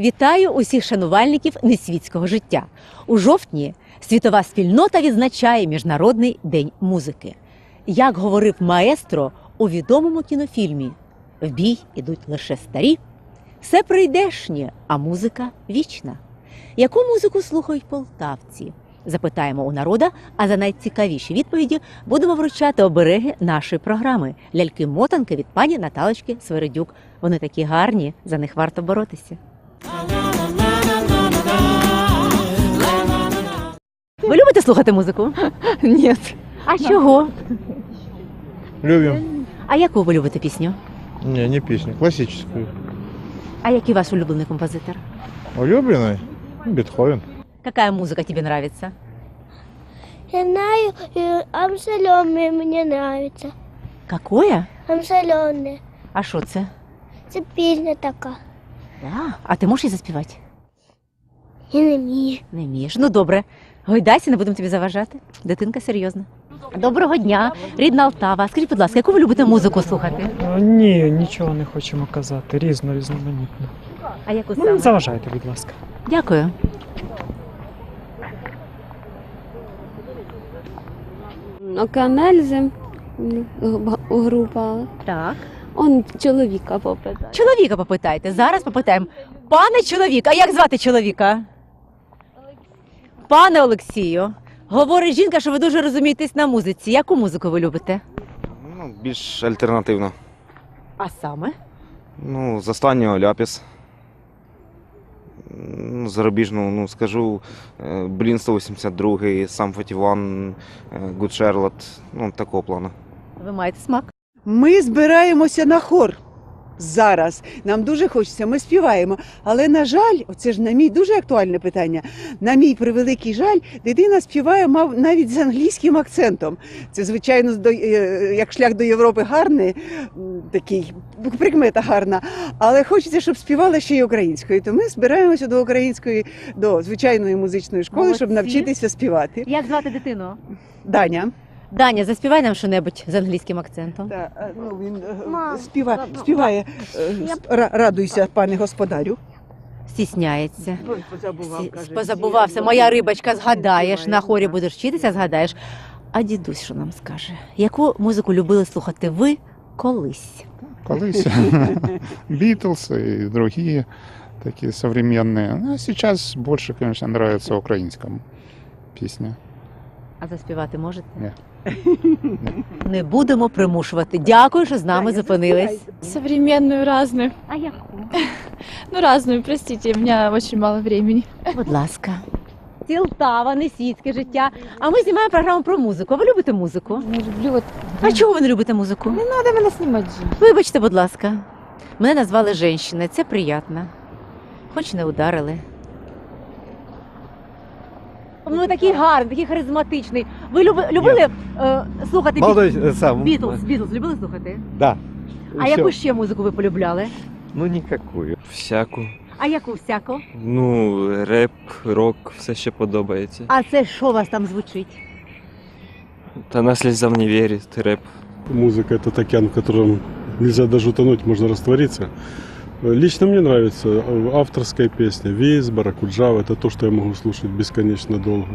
Вітаю усіх шанувальників несвітського життя. У жовтні світова спільнота відзначає Міжнародний день музики. Як говорив маестро у відомому кінофільмі В бій ідуть лише старі, все прийдешнє, а музика вічна. Яку музику слухають полтавці? Запитаємо у народа, а за найцікавіші відповіді будемо вручати обереги нашої програми ляльки-мотанки від пані Наталочки Свередюк. Вони такі гарні, за них варто боротися. Ви любите слухати музику? Ні. А чого? Любим. А яку ви любите пісню? Не, не песню, классическую. А який ваш улюблений композитор? Улюбленный? Бетховен. Какая музыка тебе нравится? Я знаю, э, амсалёны мне нравится. Какое? Амсалёны. А що це? Це пісня така. Да. А ти можеш її заспівати? Я не вмію. Не вмієш. Ну добре. Гойдайся, не будемо тобі заважати. Дитинка серйозна. Доброго дня, рідна Алтава. Скажіть, будь ласка, яку ви любите музику слухати? О, Ні, нічого не хочемо казати. Різно, різноманітно. А яку Ну, не заважайте, будь ласка. Дякую. Океанельзи група. Так. Он чоловіка попитає. Чоловіка попитайте. Зараз попитаємо. Пане чоловік, а як звати чоловіка? Пане Олексію, говорить жінка, що ви дуже розумієтесь на музиці. Яку музику ви любите? Ну, більш альтернативно. А саме? Ну, з останнього ляпіс. Ну, зарубіжну, ну, скажу, е, Блін 182, сам 41, Good Charlotte, ну, такого плану. Ви маєте смак. Ми збираємося на хор зараз. Нам дуже хочеться, ми співаємо. Але, на жаль, оце ж на мій дуже актуальне питання. На мій превеликий жаль, дитина співає мав навіть з англійським акцентом. Це, звичайно, до, е, як шлях до Європи гарний, такий прикмета гарна. Але хочеться, щоб співала ще й українською. То ми збираємося до української, до звичайної музичної школи, щоб навчитися співати. Як звати дитину? Даня. Даня, заспівай нам щось з англійським акцентом. Та, е, ну, він е, Мам, співа, баба, співає е, Я- радуйся, пане господарю. Стісняється. Позабував, Позабувався. Моя рибочка, згадаєш, на хорі будеш вчитися, згадаєш. А дідусь що нам скаже? Яку музику любили слухати ви колись? Колись Битлз и другие такие современные. Ну, а сейчас больше, конечно, нравится украинская песня. А заспівати можете? Ні. Не будемо примушувати. Дякую, що з нами зупинились. Современную разную. А яку? Ну, разную, простите, у меня очень мало времени. Будь ласка. Сілтава, не світське життя. А ми знімаємо програму про музику. А ви любите музику? Не люблю вот... А чого ви не любите музику? Не надо мене снимать же. Вибачте, будь ласка. Мене назвали жінщина, це приємно. Хоч не ударили Ну, такий гарний, такий харизматичний. Ви люби, любили е, слухати Молодой э, сам. Бітлз? Бітлз любили слухати? Да. А яку ще музику ви полюбляли? Ну никакую. Всяку. А яку всяку? Ну, реп, рок, все ще подобається. А це що у вас там звучить? Та на слізам не вірить, реп. Музыка это океан, в котором нельзя даже утонуть, можно раствориться. Лично мне нравится э, авторская песня Вейс, Баракуджава. Это то, что я могу слушать бесконечно долго.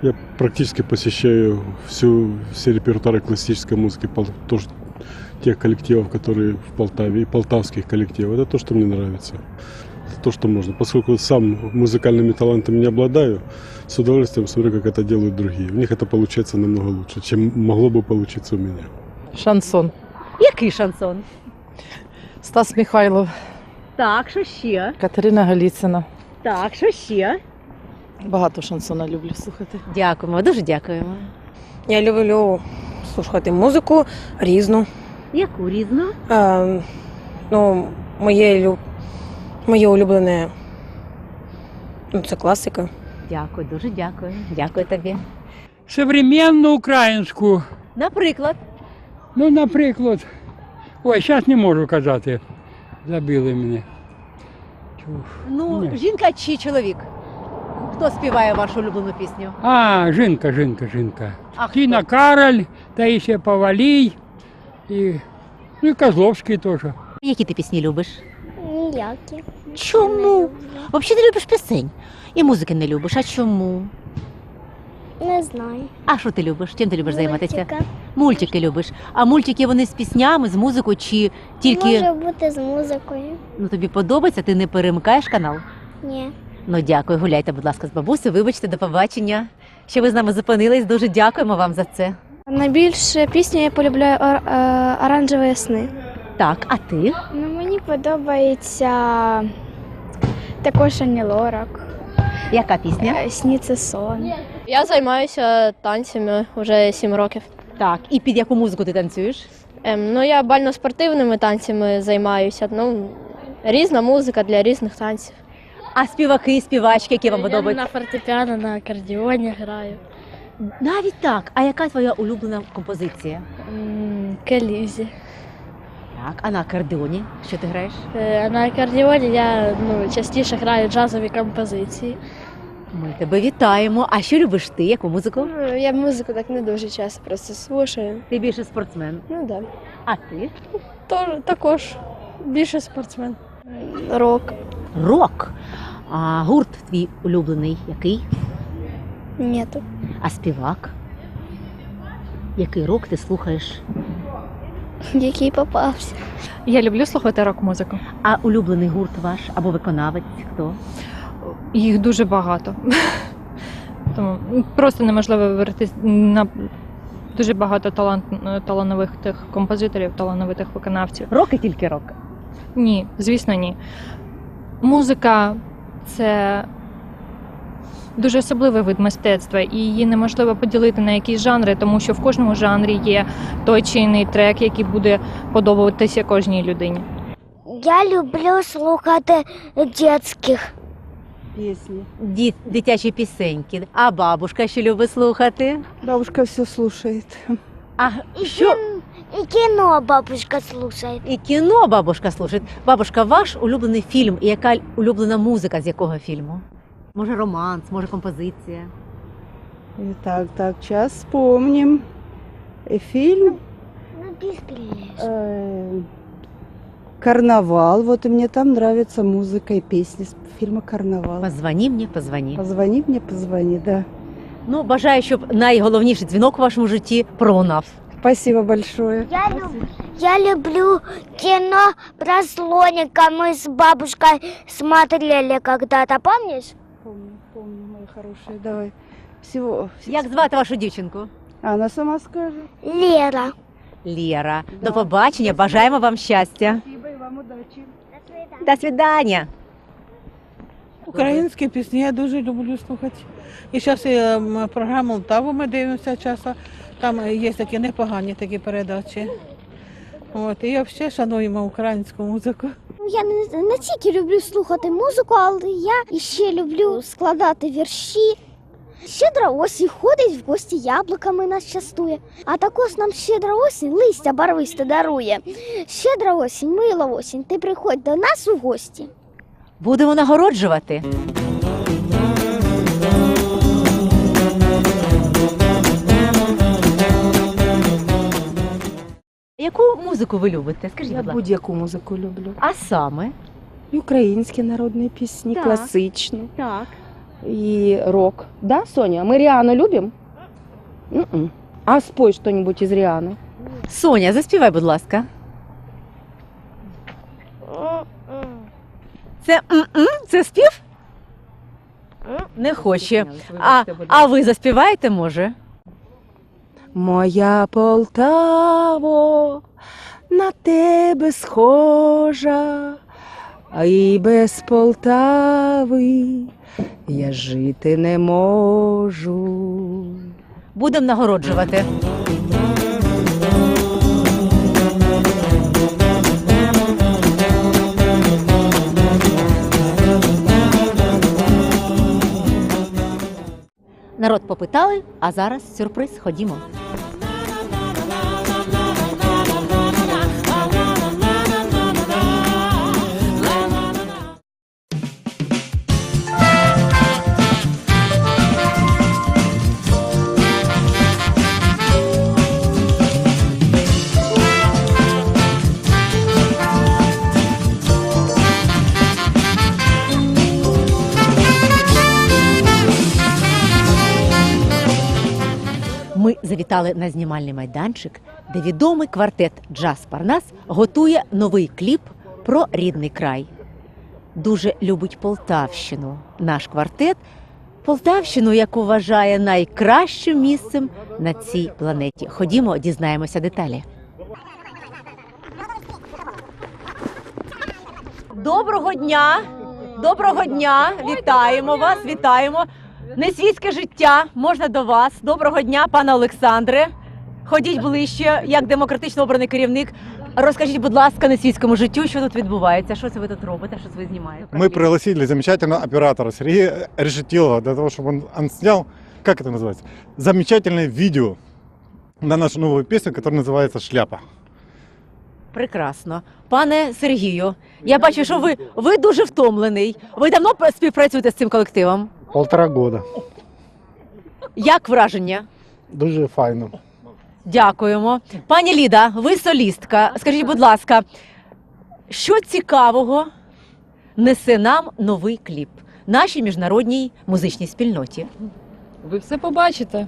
Я практически посещаю всю, все репертуары классической музыки, то, что- тех коллективов, которые в Полтаве, и полтавских коллективов. Это то, что мне нравится. Это то, что можно. Поскольку сам музыкальными талантами не обладаю, с удовольствием смотрю, как это делают другие. У них это получается намного лучше, чем могло бы получиться у меня. Шансон. Який шансон? Стас Михайлов. Так, що ще? Катерина Галіцина. Так, що ще? Багато шансона люблю слухати. Дякуємо, дуже дякуємо. Я люблю слухати музику різну. Яку різну? Е, ну, моє, лю- моє улюблене ну, це класика. Дякую, дуже дякую. Дякую тобі. Современну українську. Наприклад, Ну, наприклад. Ой, зараз не можу казати. Забили мене. Ну, Ні. жінка чи чоловік? Хто співає вашу улюблену пісню? А, жінка, жінка, жінка. А хто? Тіна Кароль, Таїсія Павалій і, ну, і Козловський теж. Які ти пісні любиш? Ніякі. Чому? Взагалі не любиш пісень. І музики не любиш. А чому? Не знаю. А що ти любиш? Чим ти любиш займатися? Мультика. Мультики любиш. А мультики вони з піснями, з музикою чи тільки Може бути з музикою. ну тобі подобається, ти не перемикаєш канал? Ні. Ну дякую, гуляйте, будь ласка, з бабусею. Вибачте, до побачення. Що ви з нами зупинились. Дуже дякуємо вам за це. Найбільше пісню я полюбляю ор- е, оранжеві сни. Так, а ти? Ну, мені подобається також Ані Лорак. Яка пісня? Е, Сніться сон. Я займаюся танцями вже 7 років. Так, і під яку музику ти танцюєш? Ем, ну, я бально-спортивними танцями займаюся. Ну, різна музика для різних танців. А співаки, співачки, які вам подобаються? На фортепіано, на акордіоні граю. Навіть так. А яка твоя улюблена композиція? Келізі. Так, а на акордеоні що ти граєш? Е, На акордіоні я ну, частіше граю джазові композиції. Ми тебе вітаємо. А що любиш ти? Яку музику? Ну, Я музику так не дуже часто просто слушаю. Ти більше спортсмен. Ну да. А ти? Тож, також більше спортсмен. Рок. Рок. А гурт твій улюблений який? Нету. А співак? Який рок ти слухаєш? Який попався. Я люблю слухати рок-музику. А улюблений гурт ваш або виконавець хто? Їх дуже багато. Тому просто неможливо вибрати на дуже багато талант, талановитих композиторів, талановитих виконавців. Рок і тільки рок. Ні, звісно, ні. Музика це дуже особливий вид мистецтва, і її неможливо поділити на якісь жанри, тому що в кожному жанрі є той чи інший трек, який буде подобатися кожній людині. Я люблю слухати дитячих. Пісні. Діт, дитячі пісеньки. А бабушка що любить слухати? Бабушка все слушает. А що? І кіно бабушка слухає. І кіно бабушка слухає. Бабушка, ваш улюблений фільм і яка улюблена музика з якого фільму? Може, романс, може, композиція. И так, так, сейчас вспомним. И фильм Ну, ти стріляєш. э, «Карнавал». Вот и мне там нравится музыка и песни с фильма «Карнавал». Позвоні мені, позвоні. Позвони мне, позвони, да. Ну, бажаю, щоб найголовніший дзвінок у вашому житті пролунав. Спасибо большое. Я, люб... я люблю кино про слоника. Мы с бабушкой смотрели когда-то, помнишь? Помню, помню, мои хорошие. Давай. Всего. Як звати вашу дівчинку? Она сама скажет. Лера. Лєра. Да. До побачення, бажаємо вам щастя. Вам удачи. До свидання. Українські пісні я дуже люблю слухати. І зараз програму Таву ми дивимося часто. Там є такі непогані такі передачі. От, і я взагалі шануємо українську музику. Я не, не тільки люблю слухати музику, але я ще люблю складати вірші. Щедра осінь ходить в гості яблуками нас частує, а також нам щедра осінь листя барвисте дарує. Щедра осінь, мила осінь, ти приходь до нас у гості. Будемо нагороджувати. Яку музику ви любите? Скажіть, Я будь ласка. будь-яку музику люблю. А саме? І українські народні пісні, Так. класичні, Так. І рок. Да, Соня, мы Риану любим? М-м. А спой что-нибудь из Рианы. Соня, заспівай, будь ласка. Це м-м? Це спів? Не хоче. А, а ви заспіваєте, може? Моя Полтаво на тебе схожа, а і без Полтави я жити не можу. Будемо нагороджувати. Народ попитали, а зараз сюрприз. Ходімо. Завітали на знімальний майданчик, де відомий квартет Джаз Парнас готує новий кліп про рідний край. Дуже любить Полтавщину. Наш квартет Полтавщину, яку вважає найкращим місцем на цій планеті. Ходімо, дізнаємося деталі. Доброго дня! Доброго дня! Вітаємо вас! Вітаємо! Несвітське життя можна до вас. Доброго дня, пане Олександре. Ходіть ближче, як демократично обраний керівник. Розкажіть, будь ласка, несвітському життю, що тут відбувається? Що це ви тут робите? Що це ви знімаєте? Мы пригласили замечательного оператора Сергея Решетилова для того, чтобы он, он снял, как это называется, замечательное видео на нашу новую песню, которая называется «Шляпа». Прекрасно. Пане Сергію, я бачу, що ви, ви дуже втомлений. Ви давно співпрацюєте з цим колективом? Полтора года. Як враження? Дуже файно. Дякуємо. Пані Ліда, ви солістка. Скажіть, будь ласка, що цікавого несе нам новий кліп нашій міжнародній музичній спільноті? Ви все побачите.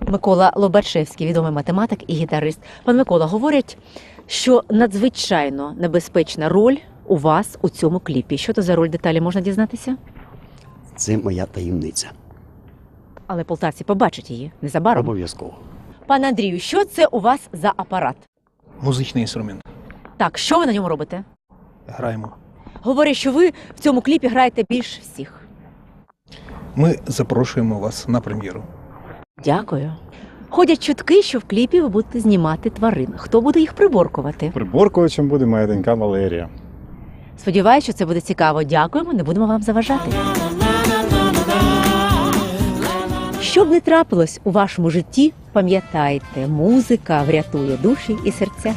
Микола Лобачевський, відомий математик і гітарист. Пан Микола, говорять, що надзвичайно небезпечна роль у вас у цьому кліпі. Що то за роль деталі можна дізнатися? Це моя таємниця. Але полтавці побачать її незабаром. Обов'язково. Пане Андрію, що це у вас за апарат? Музичний інструмент. Так, що ви на ньому робите? Граємо. Говорять, що ви в цьому кліпі граєте більш всіх. Ми запрошуємо вас на прем'єру. Дякую. Ходять чутки, що в кліпі ви будете знімати тварин. Хто буде їх приборкувати? Приборкувачем буде моя донька Валерія. Сподіваюся, що це буде цікаво. Дякуємо, не будемо вам заважати. Що б не трапилось у вашому житті, пам'ятайте, музика врятує душі і серця.